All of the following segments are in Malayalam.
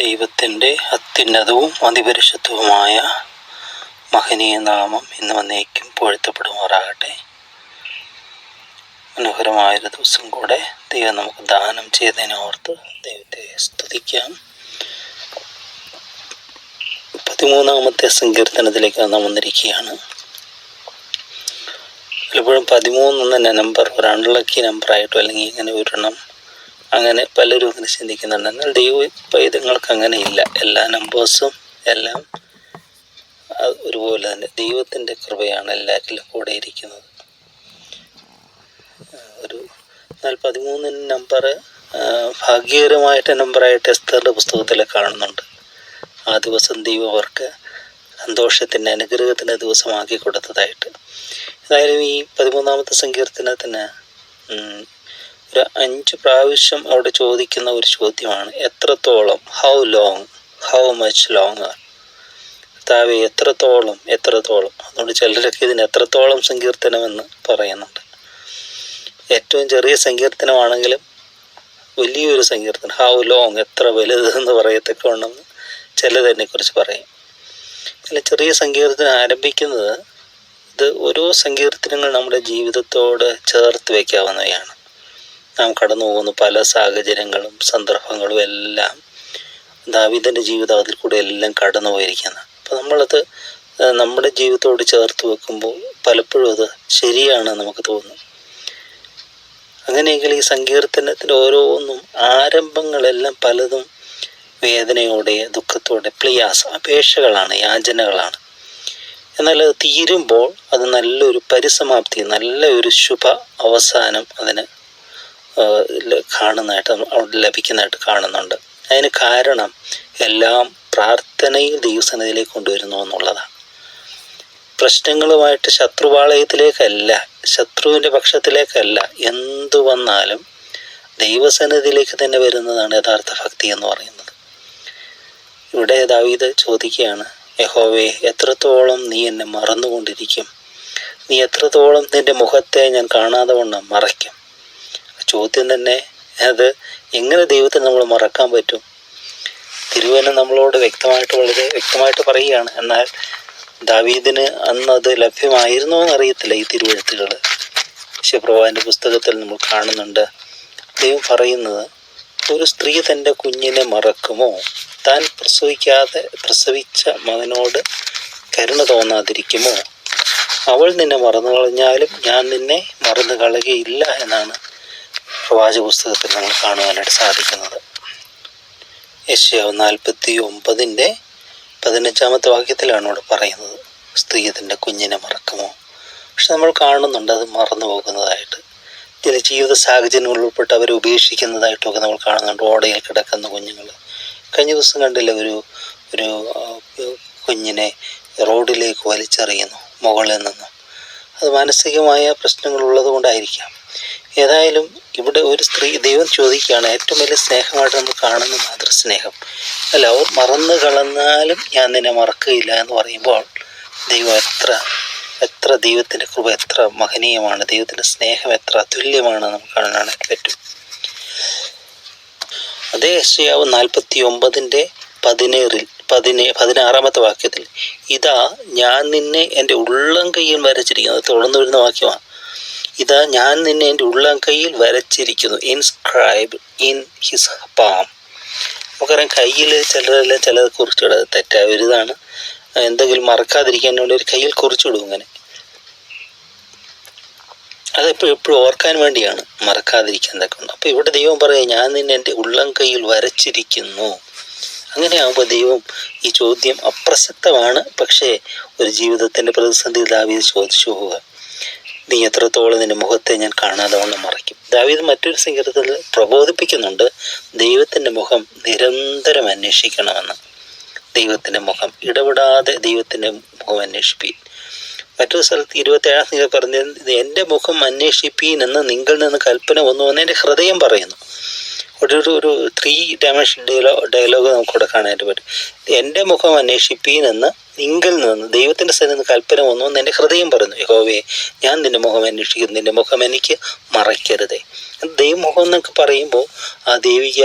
ദൈവത്തിന്റെ അത്യുന്നതവും അതിപരിശുദ്ധവുമായ മഹനീയ നാമം ഇന്ന് വന്നേക്കും പൊഴുത്തപ്പെടുമാറാകട്ടെ മനോഹരമായൊരു ദിവസം കൂടെ ദൈവം നമുക്ക് ദാനം ചെയ്തതിനെ ഓർത്ത് ദൈവത്തെ സ്തുതിക്കാം. പതിമൂന്നാമത്തെ സങ്കീർത്തനത്തിലേക്ക് നാം വന്നിരിക്കുകയാണ്. പലപ്പോഴും പതിമൂന്നെന്ന നമ്പർ ഒരു അൺലക്കി നമ്പറായിട്ടോ അല്ലെങ്കിൽ ഇങ്ങനെ ഒരെണ്ണം അങ്ങനെ പലരും അങ്ങനെ ചിന്തിക്കുന്നുണ്ട്. എന്നാൽ ദൈവ പൈതങ്ങൾക്ക് അങ്ങനെ ഇല്ല എല്ലാ നമ്പേഴ്സും എല്ലാം ഒരുപോലെ തന്നെ ദൈവത്തിന്റെ കൃപയാണ് എല്ലാവരിലും കൂടെ ഇരിക്കുന്നത്. ഒരു എന്നാൽ പതിമൂന്ന് നമ്പർ ഭാഗ്യകരമായിട്ട് നമ്പറായിട്ട് എസ്തറിന്റെ പുസ്തകത്തിൽ കാണുന്നുണ്ട്. ആ ദിവസം ദൈവം അവർക്ക് സന്തോഷത്തിന്റെ അനുഗ്രഹത്തിന്റെ ദിവസമാക്കി കൊടുത്തതായിട്ട്. ഏതായാലും ഈ പതിമൂന്നാമത്തെ സങ്കീർത്തനത്തിന് ഒരു അഞ്ച് പ്രാവശ്യം അവിടെ ചോദിക്കുന്ന ഒരു ചോദ്യമാണ്. എത്രത്തോളം? How long how much long കർത്താവെ എത്രത്തോളം? എത്രത്തോളം? അതുകൊണ്ട് ചിലരൊക്കെ ഇതിന് എത്രത്തോളം സങ്കീർത്തനമെന്ന് പറയുന്നുണ്ട്. ഏറ്റവും ചെറിയ സങ്കീർത്തനമാണെങ്കിലും വലിയൊരു സങ്കീർത്തനം. ഹൗ ലോങ് എത്ര വലുത് എന്ന് പറയത്തക്ക ചിലതിനെ കുറിച്ച് പറയും. അതിൽ ചെറിയ സങ്കീർത്തനം ആരംഭിക്കുന്നത് ഇത് ഓരോ സങ്കീർത്തനങ്ങൾ നമ്മുടെ ജീവിതത്തോട് ചേർത്ത് വയ്ക്കാവുന്നവയാണ് നാം കടന്നു പോകുന്ന പല സാഹചര്യങ്ങളും സന്ദർഭങ്ങളും എല്ലാം ദാവിദന്റെ ജീവിതം അതിൽ കൂടെ എല്ലാം കടന്നു പോയിരിക്കുന്നത് അപ്പോൾ നമ്മളത് നമ്മുടെ ജീവിതത്തോട് ചേർത്ത് വെക്കുമ്പോൾ പലപ്പോഴും അത് ശരിയാണ് നമുക്ക് തോന്നും. അങ്ങനെയെങ്കിൽ ഈ സങ്കീർത്തനത്തിന്റെ ഓരോന്നും ആരംഭങ്ങളെല്ലാം പലതും വേദനയോടെ ദുഃഖത്തോടെ പ്ലിയാസ് അപേക്ഷകളാണ് യാചനകളാണ്. എന്നാൽ അത് തീരുമ്പോൾ അത് നല്ലൊരു പരിസമാപ്തി നല്ല ഒരു ശുഭ അവസാനം അതിന് കാണുന്നതായിട്ട് അവിടെ ലഭിക്കുന്നതായിട്ട് കാണുന്നുണ്ട്. അതിന് കാരണം എല്ലാം പ്രാർത്ഥനയിൽ ദൈവസന്നിധിയിലേക്ക് കൊണ്ടുവരുന്നു എന്നുള്ളതാണ്. പ്രശ്നങ്ങളുമായിട്ട് ശത്രുപാളയത്തിലേക്കല്ല ശത്രുവിന്റെ പക്ഷത്തിലേക്കല്ല എന്തു വന്നാലും ദൈവസന്നിധിയിലേക്ക് തന്നെ വരുന്നതാണ് യഥാർത്ഥ ഭക്തി എന്ന് പറയുന്നത്. ഇവിടെ ദാവീദ് ചോദിക്കുകയാണ് യഹോവേ എത്രത്തോളം നീ എന്നെ മറന്നുകൊണ്ടിരിക്കും? നീ എത്രത്തോളം നിന്റെ മുഖത്തെ ഞാൻ കാണാതെ വണ്ണം മറയ്ക്കും? ചോദ്യം തന്നെ അത് എങ്ങനെ ദൈവത്തെ നമ്മൾ മറക്കാൻ പറ്റും? തിരുവന നമ്മളോട് വ്യക്തമായിട്ട് വളരെ വ്യക്തമായിട്ട് പറയുകയാണ്. എന്നാൽ ദാവീദിന് അന്ന് അത് ലഭ്യമായിരുന്നോ എന്നറിയത്തില്ല ഈ തിരുവഴുത്തുകൾ. ശിവപ്രഭാവിന്റെ പുസ്തകത്തിൽ നമ്മൾ കാണുന്നുണ്ട് ദൈവം പറയുന്നത് ഒരു സ്ത്രീ തന്റെ കുഞ്ഞിനെ മറക്കുമോ? താൻ പ്രസവിക്കാതെ പ്രസവിച്ച മകനോട് കരുണ തോന്നാതിരിക്കുമോ? അവൾ നിന്നെ മറന്നു കളഞ്ഞാലും ഞാൻ നിന്നെ മറന്നു കളയുകയില്ല എന്നാണ് പ്രവാചക പുസ്തകത്തിൽ നമ്മൾ കാണുവാനായിട്ട് സാധിക്കുന്നത്. യശ്യാവ് നാൽപ്പത്തി ഒമ്പതിന്റെ പതിനഞ്ചാമത്തെ വാക്യത്തിലാണ് ഇവിടെ പറയുന്നത്. സ്ത്രീ കുഞ്ഞിനെ മറക്കുമോ? പക്ഷെ നമ്മൾ കാണുന്നുണ്ട് അത് മറന്നു പോകുന്നതായിട്ട്. ചില ജീവിത സാഹചര്യങ്ങളിൽ ഉൾപ്പെട്ട് അവരെ ഉപേക്ഷിക്കുന്നതായിട്ടൊക്കെ നമ്മൾ കാണുന്നുണ്ട്. ഓടയിൽ കിടക്കുന്ന കുഞ്ഞുങ്ങൾ. കഴിഞ്ഞ ദിവസം കണ്ടില്ല ഒരു ഒരു കുഞ്ഞിനെ റോഡിലേക്ക് വലിച്ചെറിയുന്നു മുകളിൽ നിന്നും. അത് മാനസികമായ പ്രശ്നങ്ങളുള്ളത് കൊണ്ടായിരിക്കാം ഏതായാലും ഇവിടെ ഒരു സ്ത്രീ ദൈവം ചോദിക്കുകയാണ് ഏറ്റവും വലിയ സ്നേഹമായിട്ട് നമ്മൾ കാണുന്ന മാതൃസ്നേഹം. അല്ല അവർ മറന്നു കളഞ്ഞാലും ഞാൻ നിന്നെ മറക്കുകയില്ല എന്ന് പറയുമ്പോൾ ദൈവം എത്ര എത്ര ദൈവത്തിന്റെ കൃപ എത്ര മഹനീയമാണ്. ദൈവത്തിന്റെ സ്നേഹം എത്ര അതുല്യമാണ് നമുക്ക് കാണാനായിട്ട് പറ്റും. അതേ യശയാവ് നാൽപ്പത്തി ഒമ്പതിന്റെ പതിനേറിൽ പതിനേ പതിനാറാമത്തെ വാക്യത്തിൽ ഇതാ ഞാൻ നിന്നെ എന്റെ ഉള്ളം കയ്യിൽ വരച്ചിരിക്കുന്നത് തുടർന്നു വരുന്ന വാക്യമാണ്. ഇതാ ഞാൻ നിന്നെ എന്റെ ഉള്ളം കയ്യിൽ വരച്ചിരിക്കുന്നു. ഇൻസ്ക്രൈബ് ഇൻ ഹിസ് പാം നമുക്കറിയാം കയ്യിൽ ചിലരെല്ലാം ചിലത് കുറിച്ചിടുക. തെറ്റായ ഒരു തെറ്റാവരുതാണ് എന്തെങ്കിലും മറക്കാതിരിക്കാൻ വേണ്ടി ഒരു കയ്യിൽ കുറിച്ചിടും ഇങ്ങനെ. അതെപ്പോഴും എപ്പോഴും ഓർക്കാൻ വേണ്ടിയാണ് മറക്കാതിരിക്കാൻ ഉണ്ട്. അപ്പോൾ ഇവിടെ ദൈവം പറയാം ഞാൻ നിന്നെ എന്റെ ഉള്ളം കയ്യിൽ വരച്ചിരിക്കുന്നു. അങ്ങനെയാകുമ്പോൾ ദൈവം ഈ ചോദ്യം അപ്രസക്തമാണ്. പക്ഷേ ഒരു ജീവിതത്തിന്റെ പ്രതിസന്ധി ദാവീദ് ചോദിച്ചു പോവുക. നീ എത്രത്തോളം നിന്റെ മുഖത്തെ ഞാൻ കാണാതെ വണ്ണം മറയ്ക്കും. ദാവീദ് മറ്റൊരു സങ്കീർത്തത്തിൽ പ്രബോധിപ്പിക്കുന്നുണ്ട് ദൈവത്തിന്റെ മുഖം നിരന്തരം അന്വേഷിക്കണമെന്ന്. ദൈവത്തിന്റെ മുഖം ഇടപെടാതെ ദൈവത്തിന്റെ മുഖം അന്വേഷിപ്പീൻ. മറ്റൊരു സ്ഥലത്ത് ഇരുപത്തേഴാം നിങ്ങൾ പറഞ്ഞത് എന്റെ മുഖം അന്വേഷിപ്പീൻ എന്ന് നിങ്ങളിൽ നിന്ന് കൽപ്പന വന്നു എന്ന് എന്റെ ഹൃദയം പറയുന്നു. ഒരു ഒരു ഒരു ത്രീ ഡയമെൻഷൻ ഡയലോ ഡയലോഗ് നമുക്കിവിടെ കാണാനായിട്ട് പറ്റും. എന്റെ മുഖം അന്വേഷിപ്പീൻ എന്ന് നിങ്ങൾ നിന്ന് ദൈവത്തിന്റെ സ്ഥലത്ത് നിന്ന് കൽപ്പന വന്നു എന്ന് എന്റെ ഹൃദയം പറഞ്ഞു യഹോവേ ഞാൻ നിന്റെ മുഖം അന്വേഷിക്കുന്നു. നിന്റെ മുഖം എനിക്ക് മറയ്ക്കരുതേ. ദൈവമുഖം എന്നൊക്കെ പറയുമ്പോൾ ആ ദൈവിക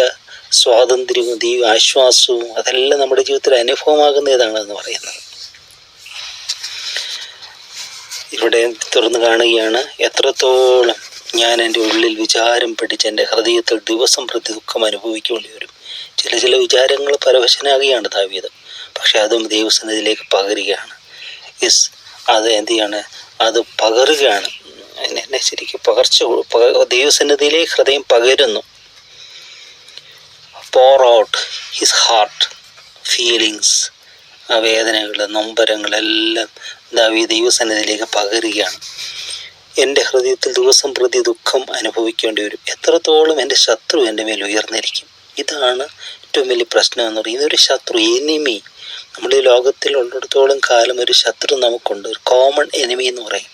സ്വാതന്ത്ര്യവും ദൈവ ആശ്വാസവും അതെല്ലാം നമ്മുടെ ജീവിതത്തിൽ അനുഭവമാകുന്ന ഏതാണെന്ന് പറയുന്നത്. ഇവിടെ തുറന്നു കാണുകയാണ് എത്രത്തോളം ഞാൻ എന്റെ ഉള്ളിൽ വിചാരം പിടിച്ച് എന്റെ ഹൃദയത്തിൽ ദിവസം പ്രതി ദുഃഖം അനുഭവിക്കേണ്ടി വരും. ചില ചില വിചാരങ്ങൾ പരവശനാകുകയാണ് ദാവീദ്. പക്ഷെ അതും ദൈവസന്നിധിയിലേക്ക് പകരുകയാണ്. യെസ് അത് എന്ത് ചെയ്യാണ്? അത് പകരുകയാണ്. എന്നെ ശരിക്കും പകർച്ച ദൈവസന്നിധിയിലേക്ക് ഹൃദയം പകരുന്നു. Pour out his heart feelings ആ വേദനകൾ നൊമ്പരങ്ങളെല്ലാം ദാവി ദൈവസന്നിധിയിലേക്ക് പകരുകയാണ്. എന്റെ ഹൃദയത്തിൽ ദിവസം പ്രതി ദുഃഖം അനുഭവിക്കേണ്ടി വരും. എത്രത്തോളം എന്റെ ശത്രു എന്റെ മേൽ ഉയർന്നിരിക്കും. ഇതാണ് ഏറ്റവും വലിയ പ്രശ്നം എന്ന് പറയുന്നത് ഒരു ശത്രു എനിമി നമ്മുടെ ഈ ലോകത്തിൽ ഉള്ളിടത്തോളം കാലം ഒരു ശത്രു നമുക്കുണ്ട്. ഒരു കോമൺ എനിമി എന്ന് പറയും.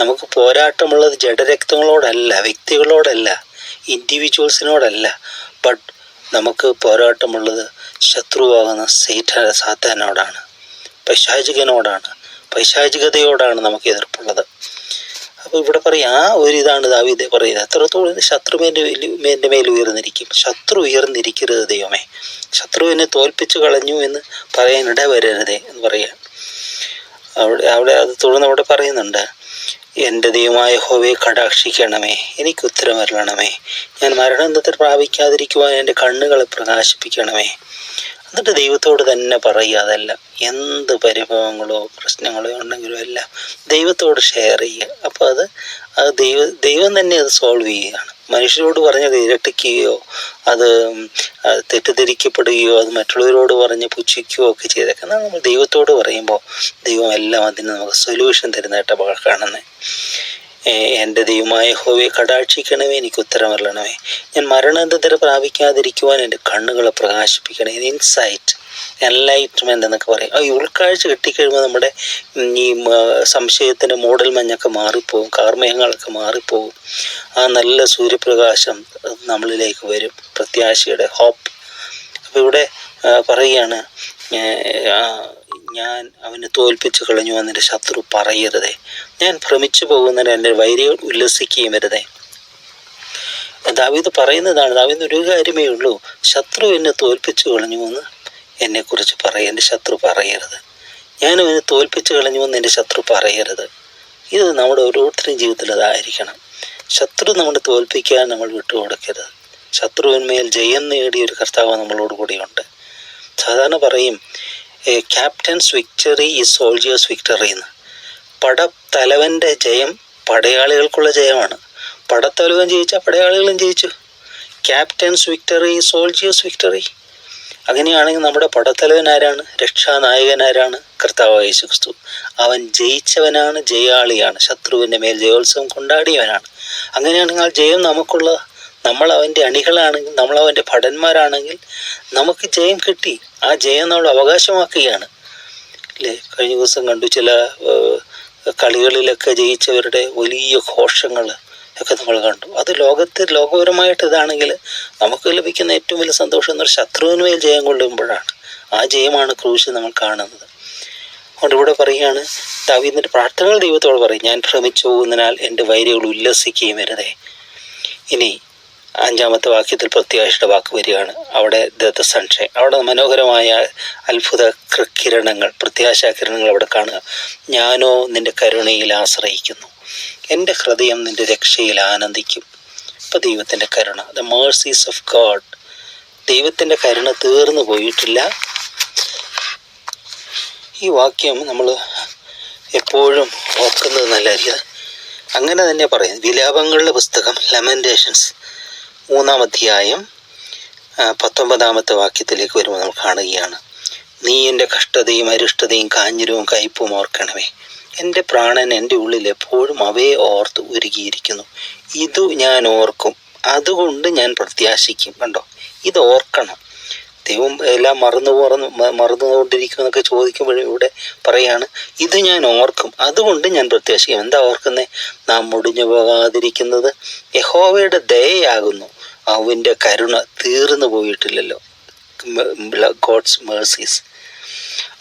നമുക്ക് പോരാട്ടമുള്ളത് ജഡരക്തങ്ങളോടല്ല വ്യക്തികളോടല്ല ഇൻഡിവിജ്വൽസിനോടല്ല ബട്ട് നമുക്ക് പോരാട്ടമുള്ളത് ശത്രുവാകുന്ന സേറ്റ സാത്താനോടാണ്. പൈശാചികനോടാണ്. പൈശാചികതയോടാണ് നമുക്ക് എതിർപ്പുള്ളത്. ഇവിടെ പറയും ആ ഒരു ഇതാണ് ദാവീദ് പറയുന്നത്. എത്രത്തോളം ഇത് ശത്രു എന്റെ മേൽ ഉയർന്നിരിക്കും. ശത്രു ഉയർന്നിരിക്കരുത് ദൈവമേ. ശത്രു ശത്രുവിനെ തോൽപ്പിച്ചു കളഞ്ഞു എന്ന് പറയാനിട വരരുതേ എന്ന് പറയാ. അവിടെ അവിടെ അത് തുടർന്ന് അവിടെ പറയുന്നുണ്ട് എന്റെ ദൈവമായ ഹോവയെ കടാക്ഷിക്കണമേ. എനിക്ക് ഉത്തരം ഞാൻ മരണത്തിൽ പ്രാപിക്കാതിരിക്കുവാൻ എന്റെ കണ്ണുകളെ പ്രകാശിപ്പിക്കണമേ. എന്നിട്ട് ദൈവത്തോട് തന്നെ പറയുക അതല്ല എന്ത് പരിഭവങ്ങളോ പ്രശ്നങ്ങളോ ഉണ്ടെങ്കിലും എല്ലാം ദൈവത്തോട് ഷെയർ ചെയ്യുക. അപ്പോൾ അത് അത് ദൈവ ദൈവം തന്നെ അത് സോൾവ് ചെയ്യുകയാണ്. മനുഷ്യരോട് പറഞ്ഞത് ഇരട്ടിക്കുകയോ അത് തെറ്റിദ്ധരിക്കപ്പെടുകയോ അത് മറ്റുള്ളവരോട് പറഞ്ഞ് പുച്ഛിക്കുകയോ ഒക്കെ ചെയ്തേക്കുന്ന നമ്മൾ ദൈവത്തോട് പറയുമ്പോൾ ദൈവം എല്ലാം അതിന് നമുക്ക് സൊല്യൂഷൻ തരുന്നതായിട്ട് കാണുന്നത്. എന്റെ ദൈവമായ ഹോവയെ കടാക്ഷിക്കണമേ എനിക്ക് ഉത്തരമരണമേ ഞാൻ മരണാന്തര പ്രാപിക്കാതിരിക്കുവാൻ എന്റെ കണ്ണുകളെ പ്രകാശിപ്പിക്കണേ ഇൻസൈറ്റ് എൻലൈറ്റ്മെന്റ് എന്നൊക്കെ പറയും. ആ ഉൾക്കാഴ്ച കിട്ടിക്കഴിയുമ്പോൾ നമ്മുടെ ഈ സംശയത്തിന്റെ മൂടൽ മഞ്ഞൊക്കെ മാറിപ്പോവും കാർമേഘങ്ങളൊക്കെ മാറിപ്പോവും. ആ നല്ല സൂര്യപ്രകാശം നമ്മളിലേക്ക് വരും പ്രത്യാശയുടെ ഹോപ്പ് അപ്പോൾ ഇവിടെ പറയുകയാണ് ഞാൻ അവനെ തോൽപ്പിച്ച് കളഞ്ഞു എന്നെ ശത്രു പറയരുതേ. ഞാൻ ഭ്രമിച്ചു പോകുന്നതിന് എന്റെ വൈരികൾ ഉല്ലസിക്കുകയും വരുതേ. ദാവീദ് പറയുന്നതാണ് ദാവീദ് ഒരു കാര്യമേ ഉള്ളൂ ശത്രു എന്നെ തോൽപ്പിച്ചു കളഞ്ഞു എന്ന് എന്നെക്കുറിച്ച് പറയും എന്റെ ശത്രു പറയരുത്. ഞാൻ അവനെ തോൽപ്പിച്ച് കളഞ്ഞു എന്ന് എന്റെ ശത്രു പറയരുത്. ഇത് നമ്മുടെ ഓരോരുത്തരുടെയും ജീവിതത്തിൽ അതായിരിക്കണം. ശത്രു നമ്മളെ തോൽപ്പിക്കാൻ നമ്മൾ വിട്ടുകൊടുക്കരുത്. ശത്രുവിന്മേൽ ജയം നേടിയ ഒരു കർത്താവ് നമ്മളോട് കൂടിയുണ്ട്. സാധാരണ പറയും ക്യാപ്റ്റൻസ് വിക്ടറി ഈ സോൾജിയേഴ്സ് വിക്ടറി എന്ന്. പടത്തലവന്റെ ജയം പടയാളികൾക്കുള്ള ജയമാണ്. പടത്തലവൻ ജയിച്ചാൽ പടയാളികളും ജയിച്ചു. Captain's victory soldiers victory. അങ്ങനെയാണെങ്കിൽ നമ്മുടെ പടത്തലവൻ ആരാണ്? രക്ഷാനായകൻ ആരാണ്? കർത്താവ് യേശു ക്രിസ്തു അവൻ ജയിച്ചവനാണ് ജയാളിയാണ്. ശത്രുവിന്റെ മേൽ ജയോത്സവം കൊണ്ടാടിയവനാണ്. അങ്ങനെയാണെങ്കിൽ ആ ജയം നമുക്കുള്ള നമ്മൾ അവന്റെ അണികളാണെങ്കിൽ നമ്മൾ അവന്റെ ഭടന്മാരാണെങ്കിൽ നമുക്ക് ജയം കിട്ടി. ആ ജയം നമ്മൾ അവകാശമാക്കുകയാണ്. അല്ലേ കഴിഞ്ഞ ദിവസം കണ്ടു ചില കളികളിലൊക്കെ ജയിച്ചവരുടെ വലിയ ഘോഷങ്ങൾ. ഒക്കെ നമ്മൾ കണ്ടു. അത് ലോകത്തിൽ ലോകപരമായിട്ട് ഇതാണെങ്കിൽ നമുക്ക് ലഭിക്കുന്ന ഏറ്റവും വലിയ സന്തോഷം എന്നൊരു പറഞ്ഞാൽ ശത്രുവിന് മേൽ ജയം കൊള്ളുമ്പോഴാണ്. ആ ജയമാണ് ക്രൂശ് നമ്മൾ കാണുന്നത്. അതുകൊണ്ട് ഇവിടെ പറയുകയാണ് ദാവീദിന്റെ പ്രാർത്ഥനകൾ ദൈവത്തോട് പറയും. ഞാൻ ഭ്രമിച്ചു പോകുന്നതിനാൽ എന്റെ വൈരികൾ ഉല്ലസിക്കുകയും വരുതേ ഇനി അഞ്ചാമത്തെ വാക്യത്തിൽ പ്രത്യാശയുടെ വാക്ക് വരികയാണ്. അവിടെ ദത്ത സൺഷൈൻ അവിടെ മനോഹരമായ അത്ഭുത കിരണങ്ങൾ പ്രത്യാശാ കിരണങ്ങൾ അവിടെ കാണുക. ഞാനോ നിന്റെ കരുണയിൽ ആശ്രയിക്കുന്നു. എന്റെ ഹൃദയം നിന്റെ രക്ഷയിൽ ആനന്ദിക്കും. ഇപ്പം ദൈവത്തിന്റെ കരുണ. ദ മേഴ്സീസ് ഓഫ് ഗോഡ് ദൈവത്തിന്റെ കരുണ തീർന്നു പോയിട്ടില്ല. ഈ വാക്യം നമ്മൾ എപ്പോഴും ഓർക്കുന്നത് നല്ലതായിരിക്കും അങ്ങനെ തന്നെ പറയും വിലാപങ്ങളുടെ പുസ്തകം ലെമന്റേഷൻസ് മൂന്നാം അധ്യായം പത്തൊമ്പതാമത്തെ വാക്യത്തിലേക്ക് വരുമ്പോൾ നമ്മൾ കാണുകയാണ്. നീ എന്റെ കഷ്ടതയും അരിഷ്ടതയും കാഞ്ഞിരവും കയ്പും ഓർക്കണമേ. എന്റെ പ്രാണൻ എന്റെ ഉള്ളിൽ എപ്പോഴും അവയെ ഓർത്ത് ഒരുക്കിയിരിക്കുന്നു. ഇതു ഞാൻ ഓർക്കും. അതുകൊണ്ട് ഞാൻ പ്രത്യാശിക്കും കണ്ടോ? ഇത് ഓർക്കണം. ദൈവം എല്ലാം മറന്നു പോറന്ന് മറന്നുകൊണ്ടിരിക്കുമെന്നൊക്കെ ചോദിക്കുമ്പോഴും ഇവിടെ പറയാണ് ഇത് ഞാൻ ഓർക്കും. അതുകൊണ്ട് ഞാൻ പ്രത്യാശിക്കും. എന്താ ഓർക്കുന്നത് നാം മുടിഞ്ഞു പോകാതിരിക്കുന്നത് യഹോവയുടെ ദയയാകുന്നു. അവന്റെ കരുണ തീർന്നു പോയിട്ടില്ലല്ലോ. God's mercies.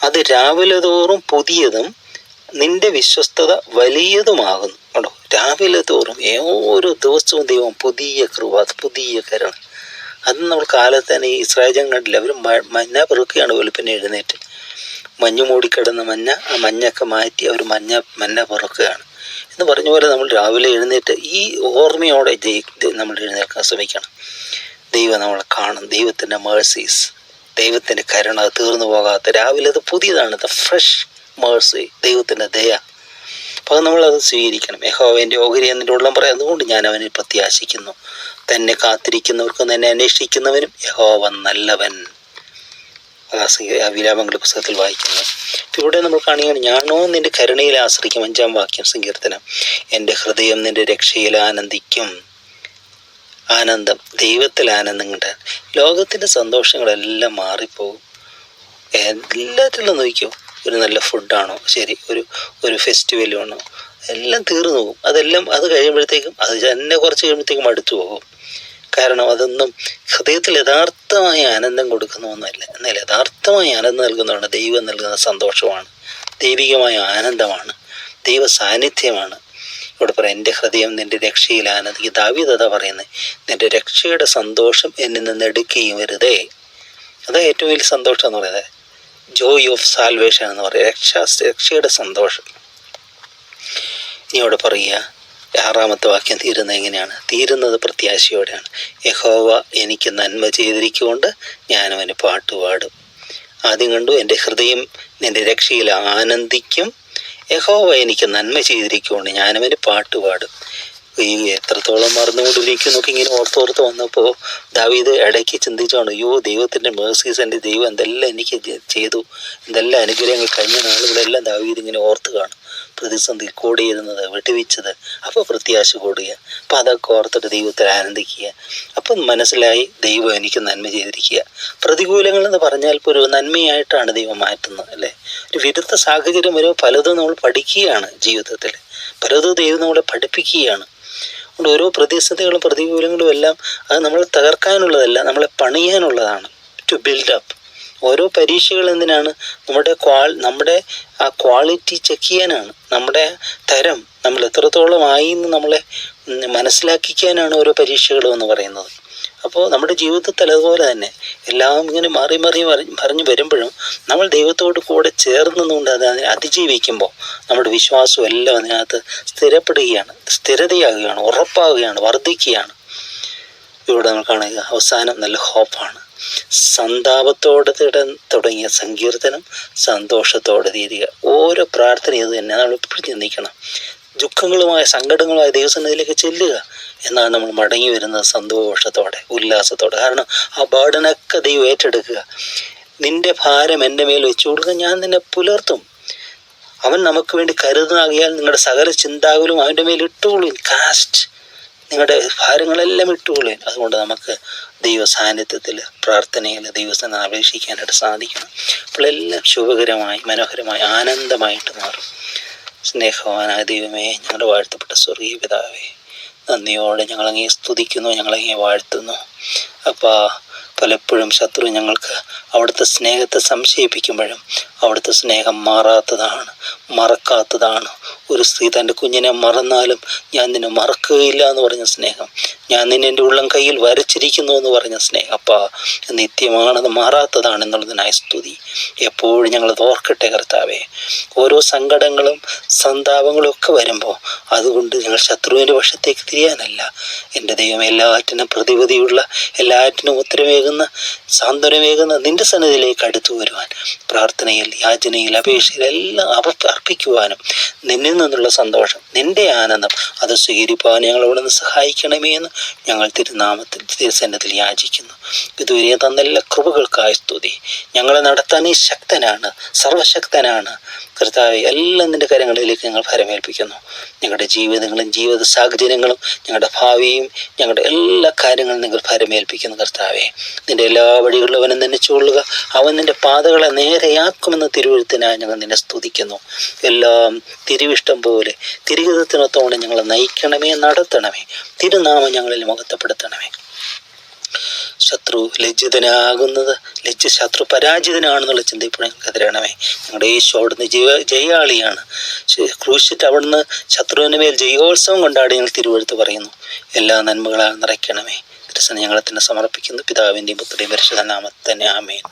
അത് രാവിലെ തോറും പുതിയതും നിന്റെ വിശ്വസ്തത വലിയതുമാകുന്നു. കേട്ടോ രാവിലെ തോറും ഓരോ ദിവസവും ദൈവം പുതിയ കൃപ പുതിയ കരണം. അത് നമ്മൾ കാലത്ത് തന്നെ ഈ ഇസ്രായേൽ കണ്ടില്ല അവർ മഞ്ഞ പെറുക്കുകയാണ് വെളുപ്പിനെ എഴുന്നേറ്റ്. മഞ്ഞ് മൂടിക്കിടന്ന മഞ്ഞ ആ മഞ്ഞൊക്കെ മാറ്റി അവർ മഞ്ഞ മഞ്ഞ പെറുക്കുകയാണ്. എന്ന് പറഞ്ഞ പോലെ നമ്മൾ രാവിലെ എഴുന്നേറ്റ് ഈ ഓർമ്മയോടെ നമ്മൾ എഴുന്നേൽക്കാൻ ശ്രമിക്കണം. ദൈവം നമ്മളെ കാണും. ദൈവത്തിന്റെ മേഴ്സീസ് ദൈവത്തിന്റെ കരുണ തീർന്നു പോകാത്ത രാവിലെ അത് പുതിയതാണ്. ദ ഫ്രഷ് മേഴ്സി ദൈവത്തിന്റെ ദയ. അപ്പോൾ നമ്മളത് സ്വീകരിക്കണം. യഹോവന്റെ ഓഹരി എന്നിന്റെ ഉള്ളം പറയാം അതുകൊണ്ട് ഞാൻ അവനെ പ്രത്യാശിക്കുന്നു. തന്നെ കാത്തിരിക്കുന്നവർക്കും തന്നെ അന്വേഷിക്കുന്നവനും യഹോവ നല്ലവൻ. വിരാമങ്ങളുടെ പുസ്തകത്തിൽ വായിക്കുന്നത്. ഇവിടെ നമ്മൾ കാണുകയാണ് ഞാനോ നിന്റെ കരുണയിൽ ആശ്രയിക്കും. അഞ്ചാം വാക്യം സങ്കീർത്തനം. എന്റെ ഹൃദയം നിന്റെ രക്ഷയിൽ ആനന്ദിക്കും. ആനന്ദം ദൈവത്തിൽ ആനന്ദം കിട്ടാൻ ലോകത്തിന്റെ സന്തോഷങ്ങളെല്ലാം മാറിപ്പോകും. എല്ലാറ്റിലും നോക്കിയോ ഒരു നല്ല ഫുഡാണോ? ശരി ഒരു ഒരു ഫെസ്റ്റിവലാണോ എല്ലാം തീർന്നു പോകും. അതെല്ലാം അത് കഴിയുമ്പോഴത്തേക്കും അത് തന്നെ കുറച്ച് കഴിയുമ്പോഴത്തേക്കും അടുത്തു പോകും. കാരണം അതൊന്നും ഹൃദയത്തിൽ യഥാർത്ഥമായ ആനന്ദം കൊടുക്കുന്ന ഒന്നല്ല. എന്നാൽ യഥാർത്ഥമായ ആനന്ദം നൽകുന്നതാണ് ദൈവം നൽകുന്ന സന്തോഷമാണ്. ദൈവികമായ ആനന്ദമാണ്. ദൈവ സാന്നിധ്യമാണ്. ഇവിടെ പറയാം എന്റെ ഹൃദയം നിന്റെ രക്ഷയിൽ ആനന്ദിക്കുക ദാവിദത പറയുന്നത് നിന്റെ രക്ഷയുടെ സന്തോഷം എന്നിൽ നിന്ന് എടുക്കുകയും വരുതേ. അതാണ് ഏറ്റവും വലിയ സന്തോഷം എന്ന് പറയുന്നത്. ജോയ് ഓഫ് സാൽവേഷൻ എന്ന് പറയുക രക്ഷ രക്ഷയുടെ സന്തോഷം. ഇനി അവിടെ പറയുക ആറാമത്തെ വാക്യം തീരുന്നത് എങ്ങനെയാണ്? തീരുന്നത് പ്രത്യാശയോടെയാണ്. യഹോവ എനിക്ക് നന്മ ചെയ്തിരിക്കുകൊണ്ട് ഞാനവന് അവന് പാട്ടുപാടും ആദ്യം കണ്ടു എന്റെ ഹൃദയം നിന്റെ രക്ഷയിൽ ആനന്ദിക്കും. യഹോവ എനിക്ക് നന്മ ചെയ്തിരിക്കുകൊണ്ട് ഞാനവന് പാട്ട് പാടും. ഈ എത്രത്തോളം മറന്നുകൊണ്ടിരിക്കും നോക്കി ഇങ്ങനെ ഓർത്തോർത്ത് വന്നപ്പോൾ ദാവീദ് ഇടയ്ക്ക് ചിന്തിച്ചാണ് അയ്യോ ദൈവത്തിന്റെ മേഴ്സീസ് എന്റെ ദൈവം എന്തെല്ലാം എനിക്ക് ചെയ്തു എന്തെല്ലാം അനുഗ്രഹങ്ങൾ കഴിഞ്ഞ നാളുകളെല്ലാം ദാവീദ് ഇങ്ങനെ ഓർത്ത് കാണും. പ്രതിസന്ധി കൂടിയിരുന്നത് വെട്ടിവെച്ചത് അപ്പോൾ പ്രത്യാശ കൂടുക. അപ്പോൾ അതൊക്കെ ഓർത്തിട്ട് ദൈവത്തിൽ ആനന്ദിക്കുക. അപ്പം മനസ്സിലായി ദൈവം എനിക്ക് നന്മ ചെയ്തിരിക്കുക. പ്രതികൂലങ്ങൾ എന്ന് പറഞ്ഞാൽ ഇപ്പോൾ ഒരു നന്മയായിട്ടാണ് ദൈവം മാറ്റുന്നത് അല്ലേ? ഒരു വിരുദ്ധ സാഹചര്യം വരുമ്പോൾ പലതും നമ്മൾ പഠിക്കുകയാണ് ജീവിതത്തിൽ പലതും ദൈവം നമ്മളെ പഠിപ്പിക്കുകയാണ്. ഓരോ പ്രതിസന്ധികളും പ്രതികൂലങ്ങളും എല്ലാം അത് നമ്മൾ തകർക്കാനുള്ളതല്ല നമ്മളെ പണിയാനുള്ളതാണ് ടു ബിൽഡ് അപ്പ് ഓരോ പരീക്ഷകൾ എന്തിനാണ്? നമ്മുടെ ക്വാൾ നമ്മുടെ ആ ക്വാളിറ്റി ചെക്ക് ചെയ്യാനാണ്. നമ്മുടെ തരം നമ്മൾ എത്രത്തോളം ആയി എന്ന് നമ്മളെ മനസ്സിലാക്കിക്കാനാണ് ഓരോ പരീക്ഷകളും എന്ന് പറയുന്നത്. അപ്പോൾ നമ്മുടെ ജീവിതത്തിൽ അതുപോലെ തന്നെ എല്ലാം ഇങ്ങനെ മാറി മാറി പറഞ്ഞു വരുമ്പോഴും നമ്മൾ ദൈവത്തോട് കൂടെ ചേർന്നുകൊണ്ട് അത് അതിജീവിക്കുമ്പോൾ നമ്മുടെ വിശ്വാസം എല്ലാം അതിനകത്ത് സ്ഥിരപ്പെടുകയാണ് സ്ഥിരതയാകുകയാണ് ഉറപ്പാകുകയാണ് വർദ്ധിക്കുകയാണ്. ഇവിടെ നമ്മൾ കാണുക അവസാനം നല്ല ഹോപ്പാണ്. സന്താപത്തോടെ തിട- തുടങ്ങിയ സങ്കീർത്തനം സന്തോഷത്തോടെ തീരുക. ഓരോ പ്രാർത്ഥന ഇത് തന്നെ നമ്മൾ ചിന്തിക്കണം. ദുഃഖങ്ങളുമായ സങ്കടങ്ങളുമായ ദൈവസന്നിധിയിലേക്ക് ചെല്ലുക. എന്നാണ് നമ്മൾ മടങ്ങി വരുന്നത് സന്തോഷത്തോടെ ഉല്ലാസത്തോടെ. കാരണം ആ ബേർഡനൊക്കെ ദൈവം ഏറ്റെടുക്കുക. നിന്റെ ഭാരം എന്റെ മേൽ വെച്ചു കൊടുക്കുക ഞാൻ നിന്നെ പുലർത്തും. അവൻ നമുക്ക് വേണ്ടി കരുതുന്നാകിയാൽ നിങ്ങളുടെ സകല ചിന്താകുലും അവന്റെ മേൽ ഇട്ടുകൊള്ളു കാസ്റ്റ് നിങ്ങളുടെ ഭാരങ്ങളെല്ലാം ഇട്ടുകൊള്ളു അതുകൊണ്ട് നമുക്ക് ദൈവ സാന്നിധ്യത്തിൽ പ്രാർത്ഥനയിൽ ദൈവസ്ഥാനം അപേക്ഷിക്കാനായിട്ട് സാധിക്കണം. അപ്പോൾ എല്ലാം ശുഭകരമായി മനോഹരമായി ആനന്ദമായിട്ട് മാറും. സ്നേഹവാനായ ദൈവമേ ഞങ്ങളുടെ വാഴ്ത്തപ്പെട്ട സ്വർഗീയ പിതാവേ നന്ദിയോടെ ഞങ്ങളങ്ങേ സ്തുതിക്കുന്നു ഞങ്ങളങ്ങേ വാഴ്ത്തുന്നു. അപ്പോൾ പലപ്പോഴും ശത്രു ഞങ്ങൾക്ക് അവിടുത്തെ സ്നേഹത്തെ സംശയിപ്പിക്കുമ്പോഴും അവിടുത്തെ സ്നേഹം മാറാത്തതാണ് മറക്കാത്തതാണ്. ഒരു സ്ത്രീ തന്റെ കുഞ്ഞിനെ മറന്നാലും ഞാൻ നിന്നെ മറക്കുകയില്ല എന്ന് പറഞ്ഞ സ്നേഹം ഞാൻ നിന്നെ എന്റെ ഉള്ളം കയ്യിൽ വരച്ചിരിക്കുന്നു എന്ന് പറഞ്ഞ സ്നേഹം. അപ്പാ നിത്യമാണത് മാറാത്തതാണ് എന്നുള്ളതിനായ സ്തുതി. എപ്പോഴും ഞങ്ങൾ ഓർക്കട്ടെ കർത്താവേ. ഓരോ സങ്കടങ്ങളും സന്താപങ്ങളും ഒക്കെ വരുമ്പോൾ അതുകൊണ്ട് ഞങ്ങൾ ശത്രുവിന്റെ വശത്തേക്ക് തിരിയാനല്ല. എന്റെ ദൈവം എല്ലാറ്റിനും പ്രതിവിധിയുള്ള എല്ലാറ്റിനും ഉത്തരമേകുന്ന സാന്ത്വനമേകുന്ന നിന്റെ സന്നിധിയിലേക്ക് അടുത്തു വരുവാൻ പ്രാർത്ഥനയിൽ യാചനയിൽ അപേക്ഷയിൽ എല്ലാം അവ അർപ്പിക്കുവാനും നിന്നിൽ നിന്നുള്ള സന്തോഷം നിന്റെ ആനന്ദം അത് സ്വീകരിപ്പാൻ ഞങ്ങൾ അവിടെ നിന്ന് സഹായിക്കണമേ എന്ന് ഞങ്ങൾ തിരുനാമത്തിൽ തിരുസന്നത്തിൽ യാചിക്കുന്നു. ഇതുവരെ തന്ന എല്ലാ കൃപകൾക്കായി സ്തുതി. ഞങ്ങളെ നടത്താൻ ഈ ശക്തനാണ് സർവശക്തനാണ്. കർത്താവ് എല്ലാം നിന്റെ കരങ്ങളിലേക്ക് ഞങ്ങൾ ഫലമേൽപ്പിക്കുന്നു ഞങ്ങളുടെ ജീവിതങ്ങളും ജീവിത സാഹചര്യങ്ങളും ഞങ്ങളുടെ ഭാവിയും ഞങ്ങളുടെ എല്ലാ കാര്യങ്ങളും നിങ്ങൾ ഫലമേൽപ്പിക്കുന്നു കർത്താവെ. നിന്റെ എല്ലാ വഴികളിലും അവനെ നനച്ചുകൊള്ളുക അവൻ നിന്റെ പാതകളെ നേരെയാക്കുമെന്ന് തിരുവഴുത്തിനായി ഞങ്ങൾ നിന്നെ സ്തുതിക്കുന്നു. എല്ലാം തിരുവിഷ്ടം പോലെ തിരുഹിതത്തിനൊത്തോടെ ഞങ്ങളെ നയിക്കണമേ നടത്തണമേ. തിരുനാമം ഞങ്ങളിൽ മുഖത്തപ്പെടുത്തണമേ ശത്രു ലജ്ജിതനാകുന്നത് ലജ്ജ ശത്രു പരാജിതനാണെന്നുള്ള ചിന്ത ഇപ്പോഴും ഞങ്ങൾക്ക് ഞങ്ങളുടെ യേശു അവിടുന്ന് ജയ ജയാളിയാണ്. ക്രൂശിറ്റ് അവിടുന്ന് ശത്രുവിന് മേൽ ജയോത്സവം കൊണ്ടാടി ഞങ്ങൾ തിരുവഴുത്ത് പറയുന്നു. എല്ലാ നന്മകളാൽ നിറയ്ക്കണമേ. തിരുസന ഞങ്ങളെ തന്നെ സമർപ്പിക്കുന്നു. പിതാവിന്റെയും പുത്രിയും പരിശുദ്ധ നാമത്തിൽ തന്നെ ആമേൻ.